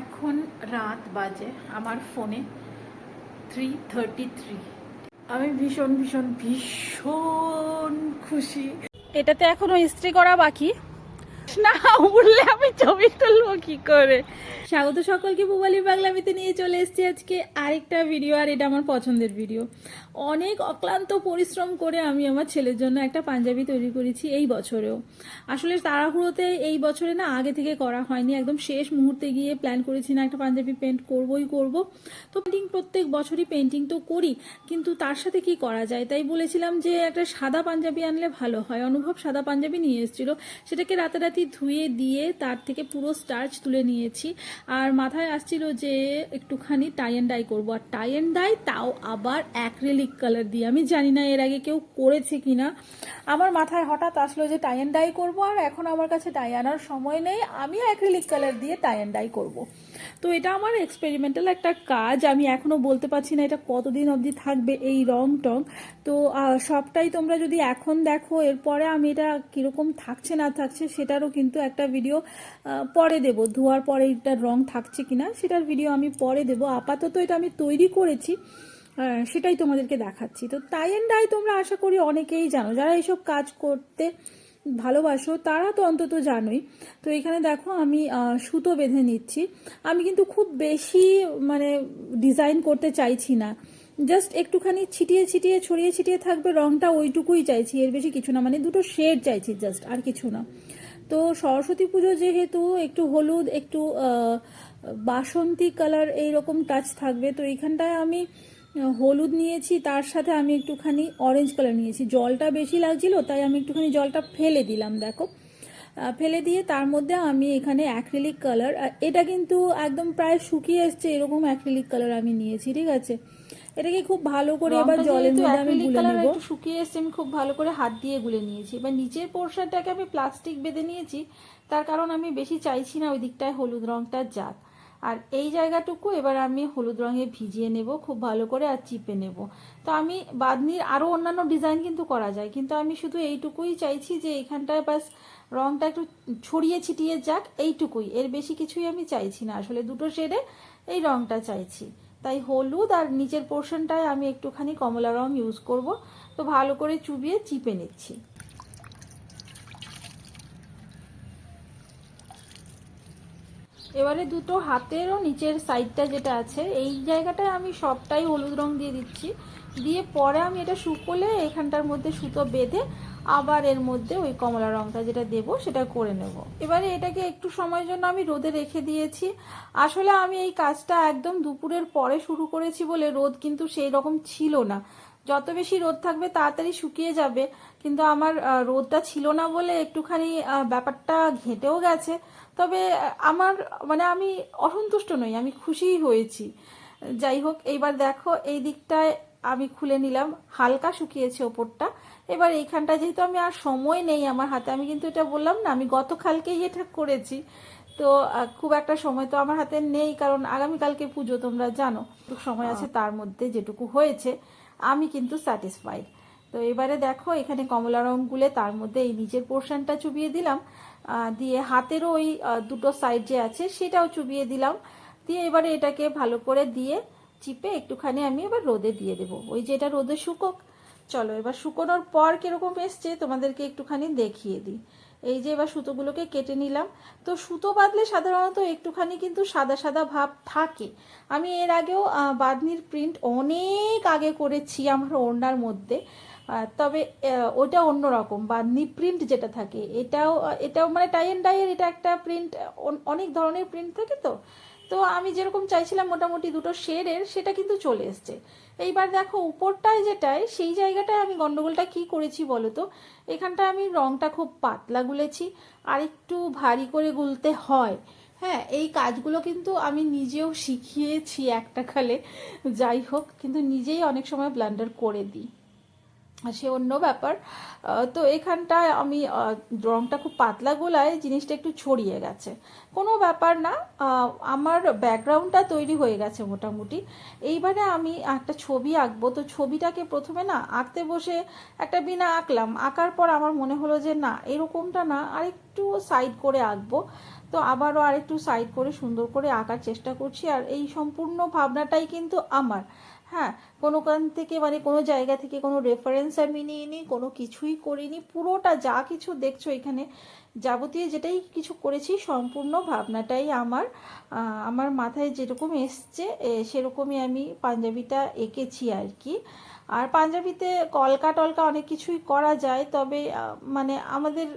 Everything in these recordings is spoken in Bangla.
এখন রাত বাজে আমার ফোনে থ্রি থার্টি থ্রি আমি ভীষণ ভীষণ ভীষণ খুশি। এটাতে এখনও ইস্ত্রি করা বাকি? না উঠলে আমি ছবি তুলবো কি করে? স্বাগত সকলকে পুবালি বাংলামিতে নিয়ে চলে এসেছি আজকে আরেকটা ভিডিও আর এটা আমার পছন্দের ভিডিও অনেক অক্লান্ত পরিশ্রম করে আমি আমার ছেলের জন্য একটা পাঞ্জাবি তৈরি করেছি এই বছরেও। আসলে তাড়াহুড়োতে এই বছরে না আগে থেকে করা হয়নি, একদম শেষ মুহূর্তে গিয়ে প্ল্যান করেছি না একটা পাঞ্জাবি পেন্ট করবই করব। তো পেন্টিং প্রত্যেক বছরই পেন্টিং তো করি, কিন্তু তার সাথে কি করা যায়? তাই বলেছিলাম যে একটা সাদা পাঞ্জাবি আনলে ভালো হয়। অনুভব সাদা পাঞ্জাবি নিয়ে এসেছিল। সেটাকে রাতারাতি ধুয়ে দিয়ে তার থেকে পুরো স্টার্চ তুলে নিয়েছি। আর মাথায় আসছিল যে একটুখানি টাই অ্যান্ড ডাই করব। আর টাই অ্যান্ড ডাই তাও আবার অ্যাক্রেলিক কালার দিয়ে। আমি জানি না এর আগে কেউ করেছে কিনা। আমার মাথায় হঠাৎ আসলো যে টাই অ্যান্ড ডাই করব আর এখন আমার কাছে টাই আনার সময় নেই। আমি অ্যাক্রেলিক কালার দিয়ে টাই অ্যান্ড ডাই করব। তো এটা আমার এক্সপেরিমেন্টাল একটা কাজ। আমি এখনও বলতে পারছি না এটা কতদিন অবধি থাকবে এই রং টং। তো সবটাই তোমরা যদি এখন দেখো, এরপরে আমি এটা কীরকম থাকছে না থাকছে সেটারও কিন্তু একটা ভিডিও পরে দেব। ধোয়ার পরে এটার রং থাকছে কিনা সেটার ভিডিও আমি পরে দেব। আপাতত এটা আমি তৈরি করেছি সেটাই তোমাদেরকে দেখাচ্ছি। তো তাই অ্যান্ড ডাই তোমরা আশা করি অনেকেই জানো। যারা এইসব কাজ করতে ভালোবাসো, তারা তো অন্তত জানোই। তো এখানে দেখো আমি সুতো বেঁধে নিচ্ছি। আমি কিন্তু খুব বেশি মানে ডিজাইন করতে চাইছি না। জাস্ট একটুখানি ছিটিয়ে ছিটিয়ে, ছড়িয়ে ছিটিয়ে থাকবে। রংটা ওইটুকুই চাইছি। এর বেশি কিছু না। মানে দুটো শেড চাইছি জাস্ট আর কিছু না। তো সরস্বতী পুজো যেহেতু একটু হলুদ, একটু বাসন্তী কালার এইরকম টাচ থাকবে, তো এইখানটায় আমি হলুদ নিয়েছি, তার সাথে আমি একটুখানি অরেঞ্জ কালার নিয়েছি। জলটা বেশি লাগছিল, তাই আমি একটুখানি জলটা ফেলে দিলাম, দেখো। ফেলে দিয়ে তার মধ্যে আমি এখানে অ্যাক্রিলিক কালার এটা কিন্তু একদম প্রায় শুকিয়ে এসছে এরকম অ্যাক্রিলিক কালার আমি নিয়েছি ঠিক আছে? এটাকে খুব ভালো করে এবার রংটা জলের মধ্যে আমি গুলে নেব। শুকিয়ে এসছে আমি খুব ভালো করে হাত দিয়ে গুলে নিয়েছি। এবার নিচের পোর্শনটাকে আমি প্লাস্টিক বেঁধে নিয়েছি তার কারণ আমি বেশি চাইছি না ওই দিকটায় হলুদ রংটা যাক। আর এই জায়গাটুকু এবার আমি হলুদ রঙে ভিজিয়ে নেব খুব ভালো করে আর চিপে নেব। তো আমি বাদনির আরও অন্যান্য ডিজাইন কিন্তু করা যায় কিন্তু আমি শুধু এইটুকুই চাইছি যে এখানটায় বাস রংটা একটু ছড়িয়ে ছিটিয়ে যাক, এইটুকুই। এর বেশি কিছুই আমি চাইছি না। আসলে দুটো শেডে এই রংটা চাইছি। তাই হলুদ আর নিচের পোর্শনটায় আমি একটুখানি কমলা রং ইউজ করব। তো ভালো করে চুবিয়ে চিপে নিচ্ছি। এবারে দুটো হাতেরও নিচের সাইডটা যেটা আছে, এই জায়গাটায় আমি সবটাই হলুদ রং দিয়ে দিচ্ছি। দিয়ে পরে আমি এটা শুকোলে এখানটার মধ্যে সুতো বেঁধে আবার এর মধ্যে ওই কমলা রংটা যেটা দেব, সেটা করে নেব। এবারে এটাকে একটু সময়ের জন্য আমি রোদে রেখে দিয়েছি। আসলে আমি এই কাজটা একদম দুপুরের পরে শুরু করেছি বলে রোদ কিন্তু সেই রকম ছিল না। যত বেশি রোদ থাকবে, তাড়াতাড়ি শুকিয়ে যাবে। কিন্তু আমার রোদটা ছিল না বলে একটুখানি ব্যাপারটা ঘেঁটেও গেছে। তবে আমার মানে আমি অসন্তুষ্ট নই, আমি খুশিই হয়েছি। যাই হোক, এইবার দেখো, এই দিকটায় আমি খুলে নিলাম হালকা শুকিয়েছে ওপরটা। এবার এইখানটা যেহেতু আমি আর সময় নেই আমার হাতে আমি কিন্তু এটা বললাম না আমি গতকালকেই এটা করেছি। তো খুব একটা সময় তো আমার হাতে নেই কারণ আগামীকালকে পুজো তোমরা জানো। সময় আছে তার মধ্যে যেটুকু হয়েছে আমি কিন্তু স্যাটিসফাইড তো এবারে দেখো এখানে কমলা রং গুলে তার মধ্যে এই নিচের পোর্শনটা চুবিয়ে দিলাম। দিয়ে হাতেরও ওই দুটো সাইড যে আছে সেটাও চুবিয়ে দিলাম। দিয়ে এবারে এটাকে ভালো করে দিয়ে চিপে একটুখানি আমি এবার রোদে দিয়ে দেবো। ওই যে এটা রোদে শুকোক। চলো, এবার শুকোনোর পর কীরকম এসছে তোমাদেরকে একটুখানি দেখিয়ে দিই। এই যে এবার সুতোগুলোকে কেটে নিলাম। তো সুতো বাঁধলে সাধারণত একটুখানি কিন্তু সাদা সাদা ভাব থাকে। আমি এর আগেও বাঁধনির প্রিন্ট অনেক আগে করেছি আমার ওড়নার মধ্যে। তবে ওটা অন্য রকম। বাঁধনি প্রিন্ট যেটা থাকে, এটাও এটাও মানে টাই অ্যান্ড ডাইয়ের এটা একটা প্রিন্ট অনেক ধরনের প্রিন্ট থাকে তো? তো আমি যেরকম চাইছিলাম মোটামুটি দুটো শেডের, সেটা কিন্তু চলে এসছে। এইবার দেখো, উপরটায় যেটায়, সেই জায়গাটায় আমি গন্ডগোলটা কি করেছি বলো তো? এখানটা আমি রংটা খুব পাতলা গুলেছি, আর একটু ভারী করে গুলতে হয়। হ্যাঁ এই কাজগুলো কিন্তু আমি নিজেও শিখিয়েছি একটা কালে যাই হোক, কিন্তু নিজেই অনেক সময় ব্লান্ডার করে দিই। সে অন্য ব্যাপার। তো এখানটায় আমি রংটা খুব পাতলা গোলায় জিনিসটা একটু ছড়িয়ে গেছে। কোনো ব্যাপার না আমার ব্যাকগ্রাউন্ডটা তৈরি হয়ে গেছে মোটামুটি। এইবারে আমি একটা ছবি আঁকবো। তো ছবিটাকে প্রথমে না আঁকতে বসে একটা বিনা আঁকলাম। আঁকার পর আমার মনে হলো যে না, এরকমটা না আরেকটু সাইড করে আঁকবো। তো আবারও আরেকটু সাইড করে সুন্দর করে আঁকার চেষ্টা করছি। আর এই সম্পূর্ণ ভাবনাটাই কিন্তু আমার। হ্যাঁ কোনো কান থেকে মানে কোনো জায়গা থেকে কোনো রেফারেন্স আমি নিইনি, কোনো কিছুই করিনি, পুরোটা যা কিছু দেখছ এখানে যাবতীয় যেটাই কিছু করেছি সম্পূর্ণ ভাবনাটাই আমার আমার মাথায় যেরকম এসছে সেরকমই আমি পাঞ্জাবিটা এঁকেছি আর কি। আর পাঞ্জাবিতে কলকা টলকা অনেক কিছুই করা যায়, তবে মানে আমাদের,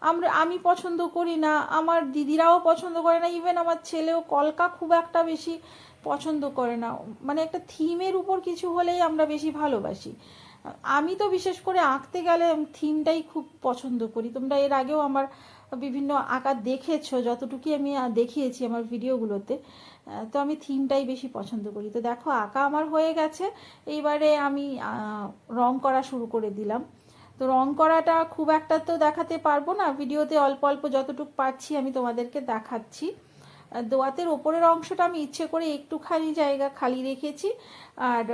আমরা, আমি পছন্দ করি না, আমার দিদিরাও পছন্দ করে না ইভেন আমার ছেলেও কলকা খুব একটা বেশি পছন্দ করে না। মানে একটা থিমের উপর কিছু হলেই আমরা বেশি ভালোবাসি। আমি তো বিশেষ করে আঁকতে গেলে থিমটাই খুব পছন্দ করি। তোমরা এর আগেও আমার বিভিন্ন আঁকা দেখেছ, যতটুকুই আমি দেখিয়েছি আমার ভিডিওগুলোতে তো আমি থিমটাই বেশি পছন্দ করি। তো দেখো, আঁকা আমার হয়ে গেছে। এইবারে আমি রং করা শুরু করে দিলাম। তো রং করাটা খুব একটা তো দেখাতে পারব না। ভিডিওতে অল্প অল্প যতটুকু পাচ্ছি আমি তোমাদেরকে দেখাচ্ছি। দোয়াতের ওপরের অংশটা আমি ইচ্ছে করে একটুখানি জায়গা খালি রেখেছি। আর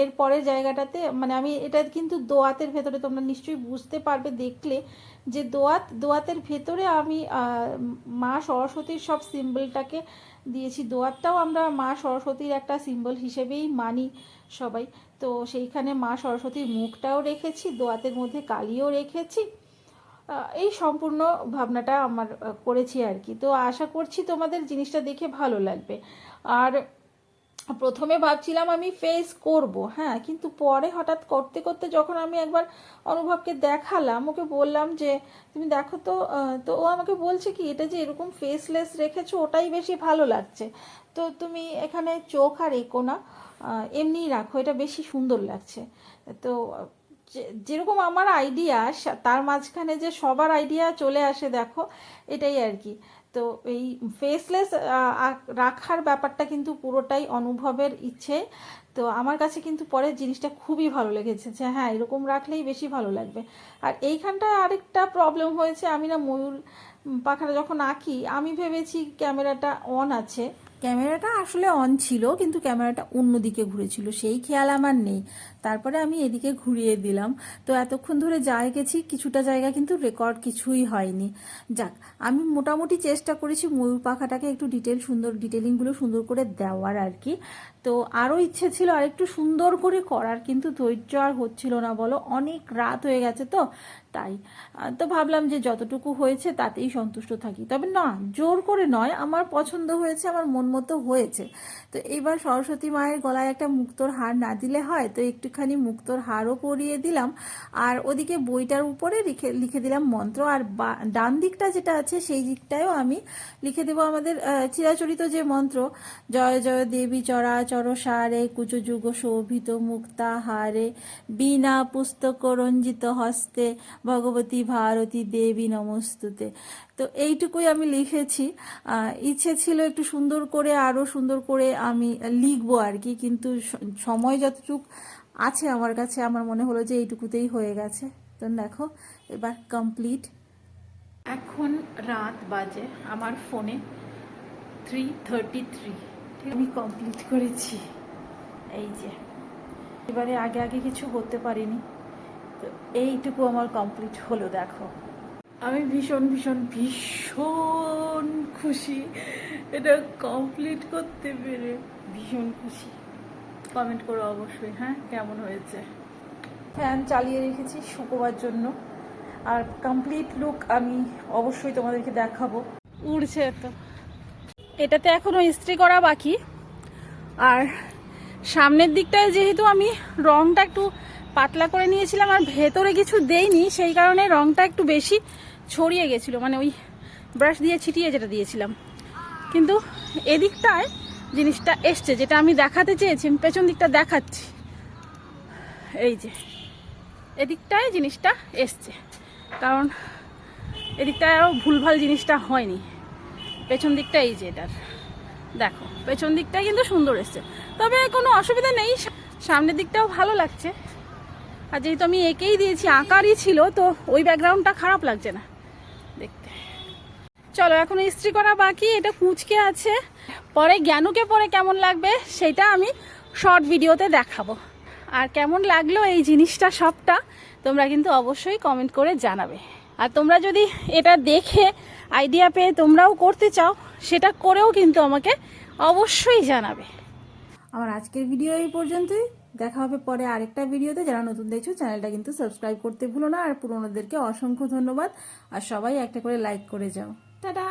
এর পরের জায়গাটাতে মানে আমি এটা কিন্তু দোয়াতের ভেতরে তোমরা নিশ্চয়ই বুঝতে পারবে, দেখলে যে দোয়াত, দোয়াতের ভেতরে আমি মা সরস্বতীর সব সিম্বলটাকে দিয়েছি। দোয়াতটাও আমরা মা সরস্বতীর একটা সিম্বল হিসেবেই মানি সবাই। তো সেইখানে মা সরস্বতীর মুখটাও রেখেছি, দোয়াতের মধ্যে কালিও রেখেছি। এই সম্পূর্ণ ভাবনাটা আমার করেছি আর কি তো আশা করছি তোমাদের জিনিসটা দেখে ভালো লাগবে। আর প্রথমে ভাবছিলাম আমি ফেস করব হ্যাঁ কিন্তু পরে হঠাৎ করতে করতে যখন আমি একবার অনুভবকে দেখালাম, ওকে বললাম যে, তুমি দেখো তো তো ও আমাকে বলছে কি, এটা যে এরকম ফেসলেস রেখেছো, ওটাই বেশি ভালো লাগছে। তো তুমি এখানে চোখ আর এঁকো না এমনিই রাখো, এটা বেশি সুন্দর লাগছে। তো যেরকম আমার আইডিয়া তার মাঝখানে যে সবার আইডিয়া চলে আসে, দেখো, এটাই আর কি। তো এই ফেসলেস রাখার ব্যাপারটা কিন্তু পুরোটাই অনুভবের ইচ্ছে। তো আমার কাছে কিন্তু পরে জিনিসটা খুবই ভালো লেগেছে যে হ্যাঁ এরকম রাখলেই বেশি ভালো লাগবে। আর এইখানটায় আরেকটা প্রবলেম হয়েছে, আমি না ময়ূর পাখাটা যখন আঁকি, আমি ভেবেছি ক্যামেরাটা অন আছে। ক্যামেরাটা আসলে অন ছিল, কিন্তু ক্যামেরাটা অন্যদিকে ঘুরেছিল, সেই খেয়াল আমার নেই। তারপরে আমি এদিকে ঘুরিয়ে দিলাম। তো এতক্ষণ ধরে যা গেছি কিছুটা জায়গা কিন্তু রেকর্ড কিছুই হয়নি। যাক, আমি মোটামুটি চেষ্টা করেছি ময়ূর পাখাটাকে একটু ডিটেল সুন্দর ডিটেলিংগুলো সুন্দর করে দেওয়ার আর কি। তো আরও ইচ্ছে ছিল আর একটু সুন্দর করে করার, কিন্তু ধৈর্য আর হচ্ছিল না বলো। অনেক রাত হয়ে গেছে তো, তাই। তো ভাবলাম যে যতটুকু হয়েছে তাতেই সন্তুষ্ট থাকি। তবে না, জোর করে নয়, আমার পছন্দ হয়েছে, আমার মন মতো হয়েছে। তো এইবার সরস্বতী মায়ের গলায় একটা মুক্তোর হার না দিলে হয়, তো একটুখানি মুক্তোর হারও পরিয়ে দিলাম। আর ওদিকে বইটার উপরে লিখে লিখে দিলাম মন্ত্র। আর ডান দিকটা যেটা আছে সেই দিকটায়ও আমি লিখে দেবো আমাদের চিরাচরিত যে মন্ত্র, জয় জয় দেবী চরাচর সারে কুচযুগ শোভিত মুক্তা হারে, বিনা পুস্তক রঞ্জিত হস্তে, ভগবতী ভারতী দেবী নমস্তুতে। তো এইটুকুই আমি লিখেছি। ইচ্ছে ছিল একটু সুন্দর করে আরও সুন্দর করে আমি লিখব আর কি, কিন্তু সময় যতটুক আছে আমার কাছে, আমার মনে হলো যে এইটুকুতেই হয়ে গেছে। তো দেখো, এবার কমপ্লিট এখন রাত বাজে আমার ফোনে থ্রি থার্টি থ্রি আমি কমপ্লিট করেছি। এই যে, এবারে আগে আগে কিছু করতে পারিনি। তো এইটুকু আমার কমপ্লিট হলো, দেখো। আমি ভীষণ ভীষণ ভীষণ খুশি। এটা কমপ্লিট করতে পেরে ভীষণ খুশি। কমেন্ট করো অবশ্যই হ্যাঁ? কেমন হয়েছে? ফ্যান চালিয়ে রেখেছি শুকোবার জন্য। আর কমপ্লিট লুক আমি অবশ্যই তোমাদেরকে দেখাবো। উড়ছে তো এটাতে এখনও ইস্ত্রি করা বাকি। আর সামনের দিকটায় যেহেতু আমি রংটা একটু পাতলা করে নিয়েছিলাম আর ভেতরে কিছু দেইনি সেই কারণে রংটা একটু বেশি ছড়িয়ে গেছিল মানে ওই ব্রাশ দিয়ে ছিটিয়ে যেটা দিয়েছিলাম। কিন্তু এদিকটায় জিনিসটা এসছে, যেটা আমি দেখাতে চেয়েছি পেছন দিকটা দেখাচ্ছি। এই যে, এদিকটায় জিনিসটা এসছে, কারণ এদিকটায় আরও ভুলভাল জিনিসটা হয়নি। পেছন দিকটা এই যে এটার। দেখো, পেছন দিকটা কিন্তু সুন্দর এসছে। তবে কোনো অসুবিধা নেই সামনের দিকটাও ভালো লাগছে। আর যেহেতু আমি এঁকেই দিয়েছি, আঁকারই ছিল, তো ওই ব্যাকগ্রাউন্ডটা খারাপ লাগছে না। দেখতে। চলো, এখন ইস্ত্রি করা বাকি, এটা কুচকে আছে। পরে জ্ঞানুকে পরে কেমন লাগবে, সেটা আমি শর্ট ভিডিওতে দেখাবো। আর কেমন লাগল এই জিনিসটা সবটা, তোমরা কিন্তু অবশ্যই কমেন্ট করে জানাবে। আর তোমরা যদি এটা দেখে আইডিয়া পেয়ে তোমরাও করতে চাও, সেটা করেও কিন্তু আমাকে অবশ্যই জানাবে। আমার আজকের ভিডিও এই পর্যন্তই। দেখা হবে পরে আরেকটা ভিডিওতে। যারা নতুন দেখছ, চ্যানেলটা কিন্তু সাবস্ক্রাইব করতে ভুলো না। আর পুরোনোদেরকে অসংখ্য ধন্যবাদ। আর সবাই একটা করে লাইক করে যাও। টাটা!